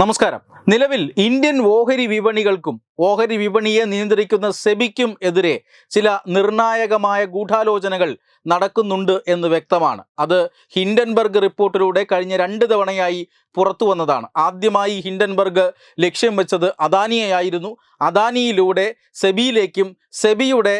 നമസ്കാരം. നിലവിൽ ഇന്ത്യൻ ഓഹരി വിപണികൾക്കും ഓഹരി വിപണിയെ നിയന്ത്രിക്കുന്ന സെബിക്കും എതിരെ ചില നിർണായകമായ ഗൂഢാലോചനകൾ നടക്കുന്നുണ്ട് എന്ന് വ്യക്തമാണ്. അത് ഹിൻഡൻബർഗ് റിപ്പോർട്ടിലൂടെ കഴിഞ്ഞ രണ്ട് തവണയായി പുറത്തു വന്നതാണ്. ആദ്യമായി ഹിൻഡൻബർഗ് ലക്ഷ്യം വെച്ചത് അദാനിയെയായിരുന്നു. അദാനിയിലൂടെ സെബിയിലേക്കും സെബിയുടെ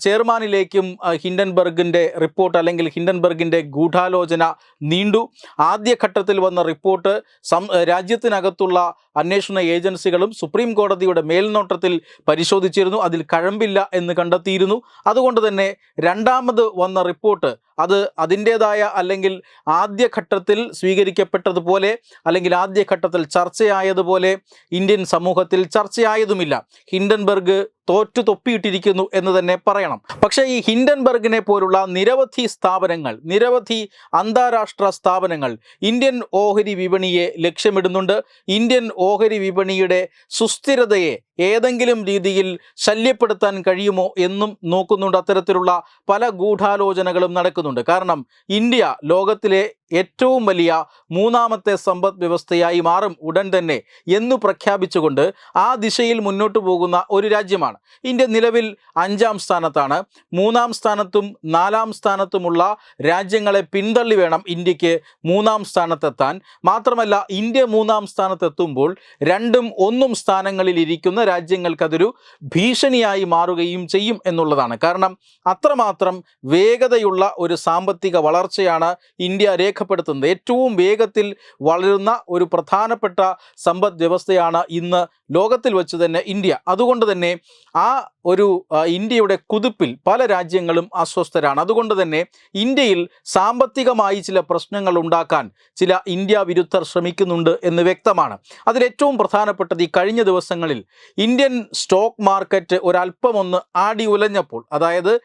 ചെയർമാനിലേക്കും ഹിൻഡൻബർഗിന്റെ റിപ്പോർട്ട് അല്ലെങ്കിൽ ഹിൻഡൻബർഗിന്റെ ഗൂഢാലോചന നീണ്ടു. ആദ്യഘട്ടത്തിൽ വന്ന റിപ്പോർട്ട് സം രാജ്യത്തിനകത്തുള്ള അന്വേഷണ ഏജൻസികളും സുപ്രീം കോടതിയുടെ മേൽനോട്ടത്തിൽ പരിശോധിച്ചിരുന്നു. അതിൽ കഴമ്പില്ല എന്ന് കണ്ടെത്തിയിരുന്നു. അതുകൊണ്ട് തന്നെ രണ്ടാമത് വന്ന റിപ്പോർട്ട് അത് അതിന്റേതായ അല്ലെങ്കിൽ ആദ്യഘട്ടത്തിൽ സ്വീകരിക്കപ്പെട്ടതുപോലെ അല്ലെങ്കിൽ ആദ്യഘട്ടത്തിൽ ചർച്ചയായതുപോലെ ഇന്ത്യൻ സമൂഹത്തിൽ ചർച്ചയായതുമില്ല. ഹിൻഡൻബർഗ് തോറ്റു തൊപ്പിയിട്ടിരിക്കുന്നു എന്ന് തന്നെ പറയണം. പക്ഷേ ഈ ഹിൻഡൻബർഗിനെ പോലുള്ള നിരവധി സ്ഥാപനങ്ങൾ നിരവധി അന്താരാഷ്ട്ര സ്ഥാപനങ്ങൾ ഇന്ത്യൻ ഓഹരി വിപണിയെ ലക്ഷ്യമിടുന്നുണ്ട്. ഇന്ത്യൻ ഓഹരി വിപണിയുടെ സുസ്ഥിരതയെ ഏതെങ്കിലും രീതിയിൽ ശല്യപ്പെടുത്താൻ കഴിയുമോ എന്നും നോക്കുന്നുണ്ട്. അത്തരത്തിലുള്ള പല ഗൂഢാലോചനകളും നടക്കുന്നുണ്ട്. കാരണം ഇന്ത്യ ലോകത്തിലെ ഏറ്റവും വലിയ മൂന്നാമത്തെ സമ്പദ് വ്യവസ്ഥയായി മാറും ഉടൻ തന്നെ എന്ന് പ്രഖ്യാപിച്ചുകൊണ്ട് ആ ദിശയിൽ മുന്നോട്ട് പോകുന്ന ഒരു രാജ്യമാണ്. ഇന്ത്യ നിലവിൽ അഞ്ചാം സ്ഥാനത്താണ്. മൂന്നാം സ്ഥാനത്തും നാലാം സ്ഥാനത്തുമുള്ള രാജ്യങ്ങളെ പിന്തള്ളി വേണം ഇന്ത്യയ്ക്ക് മൂന്നാം സ്ഥാനത്തെത്താൻ. മാത്രമല്ല ഇന്ത്യ മൂന്നാം സ്ഥാനത്തെത്തുമ്പോൾ രണ്ടും ഒന്നും സ്ഥാനങ്ങളിൽ ഇരിക്കുന്ന രാജ്യങ്ങൾക്കതൊരു ഭീഷണിയായി മാറുകയും ചെയ്യും എന്നുള്ളതാണ്. കാരണം അത്രമാത്രം വേഗതയുള്ള ഒരു സാമ്പത്തിക വളർച്ചയാണ് ഇന്ത്യ രേഖപ്പെടുത്തുന്നത്. ഏറ്റവും വേഗത്തിൽ വളരുന്ന ഒരു പ്രധാനപ്പെട്ട സമ്പദ് വ്യവസ്ഥയാണ് ഇന്ന് ലോകത്തിൽ വെച്ച് തന്നെ ഇന്ത്യ. അതുകൊണ്ട് തന്നെ ആ ഒരു ഇന്ത്യയുടെ കുതിപ്പിൽ പല രാജ്യങ്ങളും അസ്വസ്ഥരാണ്. അതുകൊണ്ട് തന്നെ ഇന്ത്യയിൽ സാമ്പത്തികമായി ചില പ്രശ്നങ്ങൾ ഉണ്ടാക്കാൻ ചില ഇന്ത്യ വിരുദ്ധർ ശ്രമിക്കുന്നുണ്ട് എന്ന് വ്യക്തമാണ്. അതിലേറ്റവും പ്രധാനപ്പെട്ടത് ഈ കഴിഞ്ഞ ദിവസങ്ങളിൽ ഇന്ത്യൻ സ്റ്റോക്ക് മാർക്കറ്റ് ഒരല്പമൊന്ന് ആടി ഉലഞ്ഞപ്പോൾ അതായത്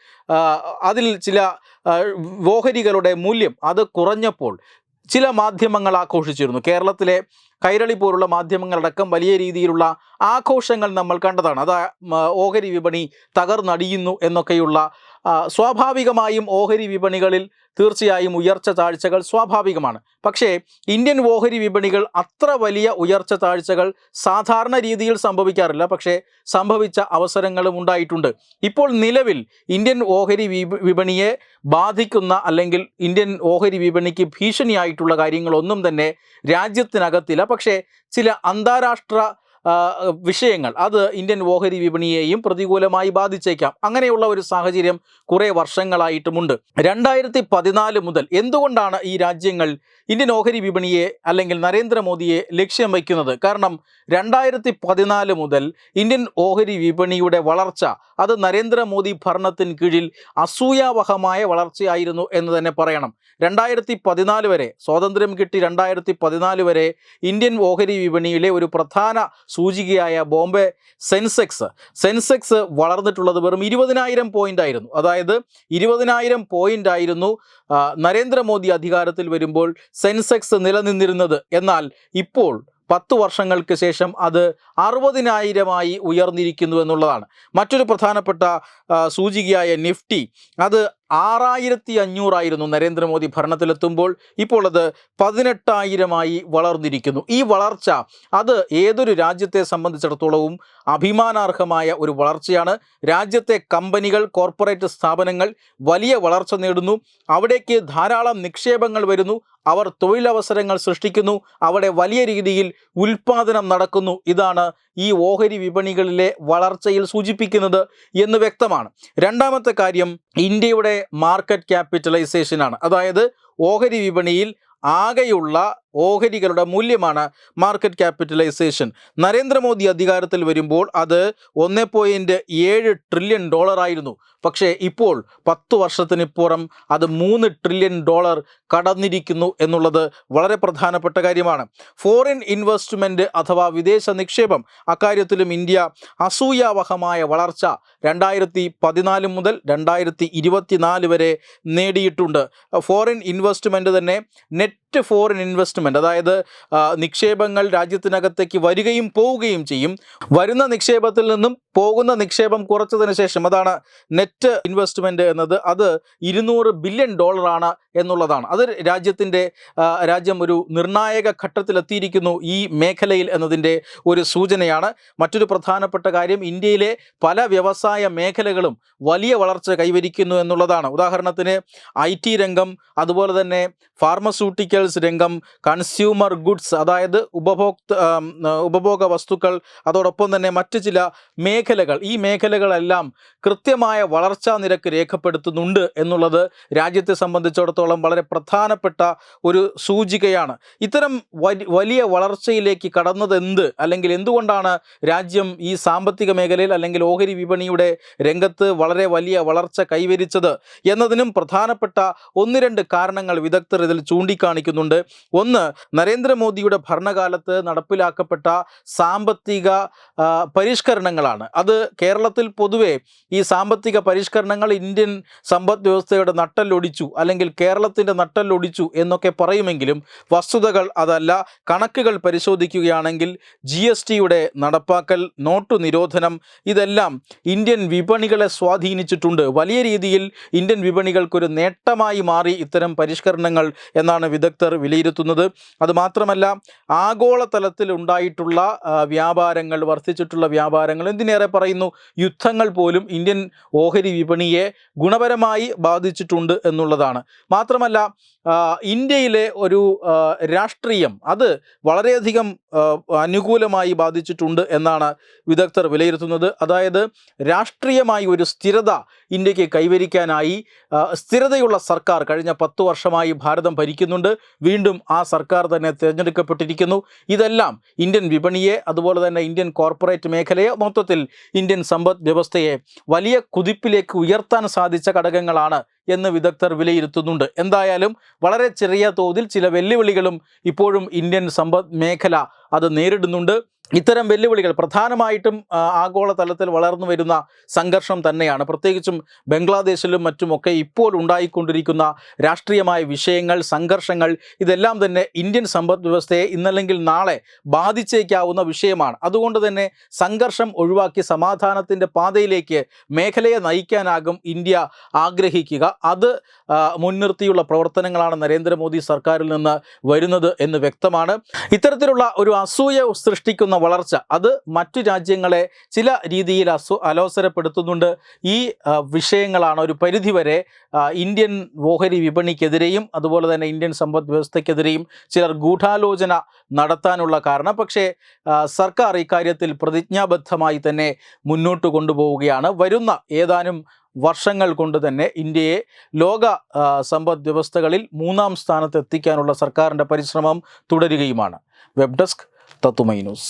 അതിൽ ചില ഓഹരികളുടെ മൂല്യം അത് കുറഞ്ഞപ്പോൾ ചില മാധ്യമങ്ങൾ ആഘോഷിച്ചിരുന്നു. കേരളത്തിലെ കൈരളി പോലുള്ള മാധ്യമങ്ങളടക്കം വലിയ രീതിയിലുള്ള ആഘോഷങ്ങൾ നമ്മൾ കണ്ടതാണ്. അതാ ഓഹരി വിപണി തകർന്നടിയുന്നു എന്നൊക്കെയുള്ള സ്വാഭാവികമായും ഓഹരി വിപണികളിൽ തീർച്ചയായും ഉയർച്ച താഴ്ചകൾ സ്വാഭാവികമാണ്. പക്ഷേ ഇന്ത്യൻ ഓഹരി വിപണികൾ അത്ര വലിയ ഉയർച്ച താഴ്ചകൾ സാധാരണ രീതിയിൽ സംഭവിക്കാറില്ല. പക്ഷേ സംഭവിച്ച അവസരങ്ങളും ഉണ്ടായിട്ടുണ്ട്. ഇപ്പോൾ നിലവിൽ ഇന്ത്യൻ ഓഹരി വിപണിയെ ബാധിക്കുന്ന അല്ലെങ്കിൽ ഇന്ത്യൻ ഓഹരി വിപണിക്ക് ഭീഷണിയായിട്ടുള്ള കാര്യങ്ങളൊന്നും തന്നെ രാജ്യത്തിനകത്തില്ല. പക്ഷേ ചില അന്താരാഷ്ട്ര വിഷയങ്ങൾ. അത് ഇന്ത്യൻ ഓഹരി വിപണിയെയും പ്രതികൂലമായി ബാധിച്ചേക്കാം. അങ്ങനെയുള്ള ഒരു സാഹചര്യം കുറേ വർഷങ്ങളായിട്ടുമുണ്ട്. രണ്ടായിരത്തി പതിനാല് മുതൽ എന്തുകൊണ്ടാണ് ഈ രാജ്യങ്ങൾ ഇന്ത്യൻ ഓഹരി വിപണിയെ അല്ലെങ്കിൽ നരേന്ദ്രമോദിയെ ലക്ഷ്യം വയ്ക്കുന്നത്? കാരണം രണ്ടായിരത്തി പതിനാല് മുതൽ ഇന്ത്യൻ ഓഹരി വിപണിയുടെ വളർച്ച അത് നരേന്ദ്രമോദി ഭരണത്തിന് കീഴിൽ അസൂയാവഹമായ വളർച്ചയായിരുന്നു എന്ന് തന്നെ പറയണം. രണ്ടായിരത്തി പതിനാല് വരെ സ്വാതന്ത്ര്യം കിട്ടി രണ്ടായിരത്തി പതിനാല് വരെ ഇന്ത്യൻ ഓഹരി വിപണിയിലെ ഒരു പ്രധാന സൂചികയായ ബോംബെ സെൻസെക്സ്. സെൻസെക്സ് വളർന്നിട്ടുള്ളത് വെറും ഇരുപതിനായിരം പോയിന്റ് ആയിരുന്നു. അതായത് ഇരുപതിനായിരം പോയിന്റ് ആയിരുന്നു നരേന്ദ്രമോദി അധികാരത്തിൽ വരുമ്പോൾ സെൻസെക്സ് നിലനിന്നിരുന്നത്. എന്നാൽ ഇപ്പോൾ പത്ത് വർഷങ്ങൾക്ക് ശേഷം അത് അറുപതിനായിരമായി ഉയർന്നിരിക്കുന്നു എന്നുള്ളതാണ്. മറ്റൊരു പ്രധാനപ്പെട്ട സൂചികയായ നിഫ്റ്റി അത് ആറായിരത്തി അഞ്ഞൂറായിരുന്നു നരേന്ദ്രമോദി ഭരണത്തിലെത്തുമ്പോൾ. ഇപ്പോൾ അത് പതിനെട്ടായിരമായി വളർന്നിരിക്കുന്നു. ഈ വളർച്ച അത് ഏതൊരു രാജ്യത്തെ സംബന്ധിച്ചിടത്തോളവും അഭിമാനാർഹമായ ഒരു വളർച്ചയാണ്. രാജ്യത്തെ കമ്പനികൾ കോർപ്പറേറ്റ് സ്ഥാപനങ്ങൾ വലിയ വളർച്ച നേടുന്നു. അവിടേക്ക് ധാരാളം നിക്ഷേപങ്ങൾ വരുന്നു. അവർ തൊഴിലവസരങ്ങൾ സൃഷ്ടിക്കുന്നു. അവിടെ വലിയ രീതിയിൽ ഉൽപാദനം നടക്കുന്നു. ഇതാണ് ഈ ഓഹരി വിപണികളിലെ വളർച്ചയിൽ സൂചിപ്പിക്കുന്നത് എന്ന് വ്യക്തമാണ്. രണ്ടാമത്തെ കാര്യം ഇന്ത്യയുടെ മാർക്കറ്റ് ക്യാപിറ്റലൈസേഷനാണ് അതായത് ഓഹരി വിപണിയിൽ ആകെയുള്ള ഓഹരികളുടെ മൂല്യമാണ് മാർക്കറ്റ് ക്യാപിറ്റലൈസേഷൻ നരേന്ദ്രമോദി അധികാരത്തിൽ വരുമ്പോൾ അത് ഒന്ന് പോയിന്റ് ഏഴ് ട്രില്യൺ ഡോളർ ആയിരുന്നു. പക്ഷേ ഇപ്പോൾ പത്ത് വർഷത്തിനിപ്പുറം അത് മൂന്ന് ട്രില്യൺ ഡോളർ കടന്നിരിക്കുന്നു എന്നുള്ളത് വളരെ പ്രധാനപ്പെട്ട കാര്യമാണ്. ഫോറിൻ ഇൻവെസ്റ്റ്മെന്റ് അഥവാ വിദേശ നിക്ഷേപം അക്കാര്യത്തിലും ഇന്ത്യ അസൂയാവഹമായ വളർച്ച രണ്ടായിരത്തി പതിനാല് മുതൽ രണ്ടായിരത്തി ഇരുപത്തിനാല് വരെ നേടിയിട്ടുണ്ട്. ഫോറിൻ ഇൻവെസ്റ്റ്മെന്റ് തന്നെ നെറ്റ് നെറ്റ് ഫോറിൻ ഇൻവെസ്റ്റ്മെന്റ് അതായത് നിക്ഷേപങ്ങൾ രാജ്യത്തിനകത്തേക്ക് വരികയും പോവുകയും ചെയ്യും. വരുന്ന നിക്ഷേപത്തിൽ നിന്നും പോകുന്ന നിക്ഷേപം കുറച്ചതിന് ശേഷം അതാണ് നെറ്റ് ഇൻവെസ്റ്റ്മെന്റ് എന്നത്. അത് ഇരുന്നൂറ് ബില്യൺ ഡോളറാണ് എന്നുള്ളതാണ്. അത് രാജ്യത്തിന്റെ രാജ്യം ഒരു നിർണായക ഘട്ടത്തിലെത്തിയിരിക്കുന്നു ഈ മേഖലയിൽ എന്നതിന്റെ ഒരു സൂചനയാണ്. മറ്റൊരു പ്രധാനപ്പെട്ട കാര്യം ഇന്ത്യയിലെ പല വ്യവസായ മേഖലകളും വലിയ വളർച്ച കൈവരിക്കുന്നു എന്നുള്ളതാണ്. ഉദാഹരണത്തിന് ഐ രംഗം അതുപോലെ തന്നെ ഫാർമസ്യൂട്ടിക്കൽസ് രംഗം കൺസ്യൂമർ ഗുഡ്സ് അതായത് ഉപഭോക്ത ഉപഭോഗ വസ്തുക്കൾ അതോടൊപ്പം തന്നെ മറ്റ് ചില മേഖലകൾ. ഈ മേഖലകളെല്ലാം കൃത്യമായ വളർച്ചാ നിരക്ക് രേഖപ്പെടുത്തുന്നുണ്ട് എന്നുള്ളത് രാജ്യത്തെ സംബന്ധിച്ചിടത്തോളം വളരെ പ്രധാനപ്പെട്ട ഒരു സൂചികയാണ്. ഇത്തരം വലിയ വളർച്ചയിലേക്ക് കടന്നത് എന്ത് അല്ലെങ്കിൽ എന്തുകൊണ്ടാണ് രാജ്യം ഈ സാമ്പത്തിക മേഖലയിൽ അല്ലെങ്കിൽ ഓഹരി വിപണിയുടെ രംഗത്ത് വളരെ വലിയ വളർച്ച കൈവരിച്ചത്? എന്നതിനും പ്രധാനപ്പെട്ട ഒന്ന് രണ്ട് കാരണങ്ങൾ വിദഗ്ധർ ഇതിൽ ചൂണ്ടിക്കാണിക്കുന്നുണ്ട് ഒന്ന് നരേന്ദ്രമോദിയുടെ ഭരണകാലത്ത് നടപ്പിലാക്കപ്പെട്ട സാമ്പത്തിക പരിഷ്കരണങ്ങളാണ്. അത് കേരളത്തിൽ പൊതുവെ ഈ സാമ്പത്തിക പരിഷ്കരണങ്ങൾ ഇന്ത്യൻ സമ്പദ് വ്യവസ്ഥയുടെ നട്ടല്ലൊടിച്ചു അല്ലെങ്കിൽ കേരളത്തിന്റെ നട്ടല്ലൊടിച്ചു എന്നൊക്കെ പറയുമെങ്കിലും വസ്തുതകൾ അതല്ല. കണക്കുകൾ പരിശോധിക്കുകയാണെങ്കിൽ ജി എസ് ടിയുടെ നടപ്പാക്കൽ നോട്ടു നിരോധനം ഇതെല്ലാം ഇന്ത്യൻ വിപണികളെ സ്വാധീനിച്ചിട്ടുണ്ട്. വലിയ രീതിയിൽ ഇന്ത്യൻ വിപണികൾക്കൊരു നേട്ടമായി മാറി ഇത്തരം പരിഷ്കരണങ്ങൾ എന്നാണ് വിദഗ്ധർ വിലയിരുത്തുന്നത്. അതുമാത്രമല്ല ആഗോളതലത്തിൽ ഉണ്ടായിട്ടുള്ള വ്യാപാരങ്ങൾ വർദ്ധിച്ചിട്ടുള്ള വ്യാപാരങ്ങൾ എന്തിനേറെ പറയുന്നു? യുദ്ധങ്ങൾ പോലും ഇന്ത്യൻ ഓഹരി വിപണിയെ ഗുണപരമായി ബാധിച്ചിട്ടുണ്ട് എന്നുള്ളതാണ്. മാത്രമല്ല ഇന്ത്യയിലെ ഒരു രാഷ്ട്രീയം അത് വളരെയധികം അനുകൂലമായി ബാധിച്ചിട്ടുണ്ട് എന്നാണ് വിദഗ്ധർ വിലയിരുത്തുന്നത്. അതായത് രാഷ്ട്രീയമായി ഒരു സ്ഥിരത ഇന്ത്യയ്ക്ക് കൈവരിക്കാനായി സ്ഥിരതയുള്ള സർക്കാർ കഴിഞ്ഞ പത്തു വർഷമായി ഭാരതം ഭരിക്കുന്നുണ്ട്. വീണ്ടും ആ സർക്കാർ തന്നെ തിരഞ്ഞെടുക്കപ്പെട്ടിരിക്കുന്നു. ഇതെല്ലാം ഇന്ത്യൻ വിപണിയെ അതുപോലെ തന്നെ ഇന്ത്യൻ കോർപ്പറേറ്റ് മേഖലയെ മൊത്തത്തിൽ ഇന്ത്യൻ സമ്പദ് വ്യവസ്ഥയെ വലിയ കുതിപ്പിലേക്ക് ഉയർത്താൻ സാധിച്ച ഘടകങ്ങളാണ് എന്ന് വിദഗ്ധർ വിലയിരുത്തുന്നുണ്ട്. എന്തായാലും വളരെ ചെറിയ തോതിൽ ചില വെല്ലുവിളികളും ഇപ്പോഴും ഇന്ത്യൻ സമ്പദ് മേഖല അത് നേരിടുന്നുണ്ട്. ഇത്തരം വെല്ലുവിളികൾ പ്രധാനമായിട്ടും ആഗോള ആഗോളതലത്തിൽ വളർന്നു വരുന്ന സംഘർഷം തന്നെയാണ്. പ്രത്യേകിച്ചും ബംഗ്ലാദേശിലും മറ്റുമൊക്കെ ഇപ്പോൾ ഉണ്ടായിക്കൊണ്ടിരിക്കുന്ന രാഷ്ട്രീയമായ വിഷയങ്ങൾ സംഘർഷങ്ങൾ ഇതെല്ലാം തന്നെ ഇന്ത്യൻ സമ്പദ് വ്യവസ്ഥയെ ഇന്നല്ലെങ്കിൽ നാളെ ബാധിച്ചേക്കാവുന്ന വിഷയമാണ്. അതുകൊണ്ട് തന്നെ സംഘർഷം ഒഴിവാക്കി സമാധാനത്തിന്റെ പാതയിലേക്ക് മേഖലയെ നയിക്കാനാകും ഇന്ത്യ ആഗ്രഹിക്കുക. അത് മുൻനിർത്തിയുള്ള പ്രവർത്തനങ്ങളാണ് നരേന്ദ്രമോദി സർക്കാരിൽ നിന്ന് വരുന്നത് എന്ന് വ്യക്തമാണ്. ഇത്തരത്തിലുള്ള ഒരു അസൂയ സൃഷ്ടിക്കുന്ന വളർച്ച. അത് മറ്റു രാജ്യങ്ങളെ ചില രീതിയിൽ അസു അലോസരപ്പെടുത്തുന്നുണ്ട്. ഈ വിഷയങ്ങളാണ് ഒരു പരിധിവരെ ഇന്ത്യൻ ഓഹരി വിപണിക്കെതിരെയും അതുപോലെ തന്നെ ഇന്ത്യൻ സമ്പദ് വ്യവസ്ഥയ്ക്കെതിരെയും ചിലർ ഗൂഢാലോചന നടത്താനുള്ള കാരണം. പക്ഷേ സർക്കാർ ഇക്കാര്യത്തിൽ പ്രതിജ്ഞാബദ്ധമായി തന്നെ മുന്നോട്ട് കൊണ്ടുപോവുകയാണ്. വരുന്ന ഏതാനും വർഷങ്ങൾ കൊണ്ട് തന്നെ ഇന്ത്യയെ ലോക സമ്പദ് വ്യവസ്ഥകളിൽ മൂന്നാം സ്ഥാനത്ത് എത്തിക്കാനുള്ള സർക്കാരിന്റെ പരിശ്രമം തുടരുകയുമാണ്. Web desk Tatwamayi news.